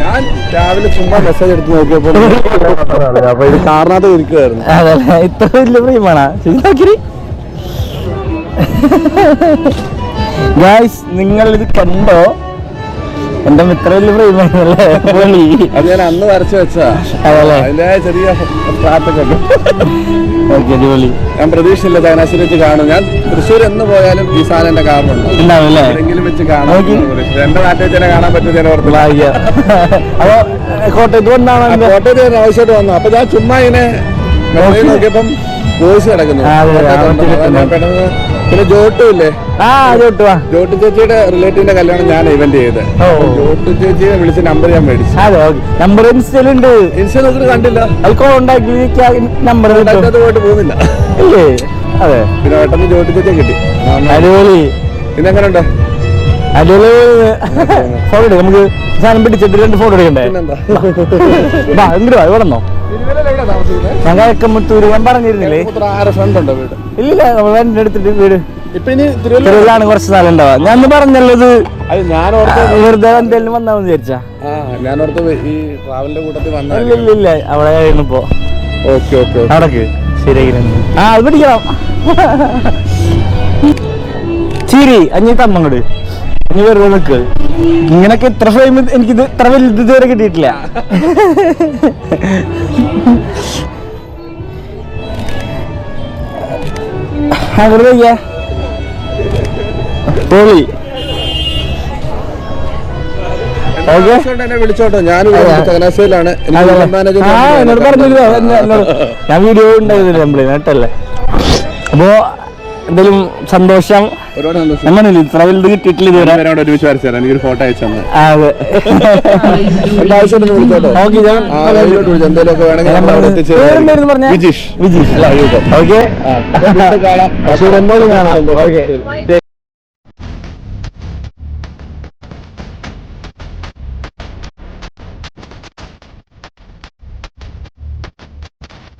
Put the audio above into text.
ഞാൻ രാവിലെ ചുമ്മാ മെസ്സേജ് എടുത്ത് നോക്കിയപ്പോൾ ഇത്ര നിങ്ങൾ ഇത് കണ്ടോ? എന്റെ മിത്ര വലിയ ഫ്രെയിമാണല്ലേ പൊളി അത് ഞാൻ അന്ന് വരച്ചു വെച്ചാ അതല്ലേ? അതിന്റെ ചെറിയ പ്രാത്തൊക്കെ ഉണ്ട്. ഓക്കെ അടിപൊളി. ഞാൻ പ്രതീക്ഷയില്ല ചങ്ങനാശ്ശേരി വെച്ച് കാണും. ഞാൻ തൃശ്ശൂർ എന്ന് പോയാലും ഈ സാധനം എന്റെ വെച്ച് കാണാം. എന്റെ നാട്ടിൽ തന്നെ കാണാൻ പറ്റുന്ന അപ്പൊ കോട്ടയത്ത് വന്നാണ് കോട്ടയത്ത് ഞാൻ ആവശ്യമായിട്ട് വന്നു. അപ്പൊ ഞാൻ ചുമ്മാ ഇങ്ങനെ നോക്കിയപ്പം വോയിസ് കിടക്കുന്നു. പെട്ടെന്ന് പിന്നെ ജോട്ടു ഇല്ലേ? ആ ജോട്ടു ജോട്ടു ചേച്ചിയുടെ റിലേറ്റീവിന്റെ കല്യാണം ഞാൻ ഇവന്റ് ചെയ്ത്. ജോട്ടു ചേച്ചിയെ വിളിച്ച് നമ്പർ ഞാൻ മേടിച്ചു. അതെ നമ്പർ ഇൻസ്റ്റയിലുണ്ട്. ഇൻസ്റ്റൽ നോക്കിട്ട് കണ്ടില്ല. അൽക്കോ ഉണ്ടാക്കി നമ്പർ പോയിട്ട് പോകുന്നില്ല. ഇല്ലേ? അതെ. പിന്നെ പെട്ടെന്ന് ജോട്ടു ചേച്ചിയെ കിട്ടി. അടിപൊളി. പിന്നെ ഉണ്ടോ അടിപൊളി. ഫോട്ടോ എടുക്കാം നമുക്ക് സാധനം പിടിച്ചിട്ട് രണ്ട് ഫോട്ടോ എടുക്കണ്ടേ? എന്തിനാ ഇവിടെ ഇങ്ങോട്ട് വാ ഇവിടെ എവിടെയാ ഞാൻ പറഞ്ഞിരുന്നില്ലേ? ഇല്ലില്ല നമ്മൾ എന്റെ എടുത്തിട്ട് വീട്. തിരുവല്ലാണ് കുറച്ച് നാളുണ്ടാവുക ഞാൻ ഒന്ന് അത് ഞാൻ വെറുതെ എന്തെങ്കിലും വന്നാന്ന് വിചാരിച്ചാ. ആ ഞാൻ ഓർത്ത് ഈ ട്രാവലിന്റെ കൂട്ടത്തിൽ വന്ന ഇല്ല ഇല്ല ഇല്ല. അവിടെ ആയിരുന്നു ഇപ്പോ. ഓക്കെ ഓക്കെ അവിടക്ക് ആ അത് പിടിക്കണം. ചിരി അഞ്ഞി ഇങ്ങനൊക്കെ ഇത്ര ഫ്രെയിം എനിക്കിത് ഇത്ര വലുത് ഇതുവരെ കിട്ടിയിട്ടില്ല. ഞാൻ ഞാൻ വീഡിയോ ഉണ്ടായിരുന്നില്ല നമ്മൾ. കേട്ടല്ലേ? അപ്പോ എന്തായാലും സന്തോഷം. ഒരുപാട് സന്തോഷം. ഞാൻ പറഞ്ഞില്ലേ ഇത്ര വലുത് കിട്ടിയിട്ടില്ല ഇതുവരെ. രണ്ടുപേരോട് ഒരുമിച്ച് വരച്ചു തരാം എനിക്കൊരു ഫോട്ടോ അയച്ചു തന്നെ. ആ, അതെ. എന്റെ ആവശ്യത്തിന് വിളിച്ചോട്ടോ ഓക്കെ ഞാൻ ആ ലൈവിലോട്ട് വിളിച്ചു? എന്തെങ്കിലുമൊക്കെ വേണമെങ്കിൽ നമ്മൾ അവിടെ എത്തിച്ച് പേരെന്തായിരുന്നു പറഞ്ഞ? വിജീഷ്. വിജീഷ്. അല്ല, അയ്യോ. ഓക്കെ. ആ, വീണ്ടും കാണാം. എന്തായാലും കാണാം. ഓക്കെ.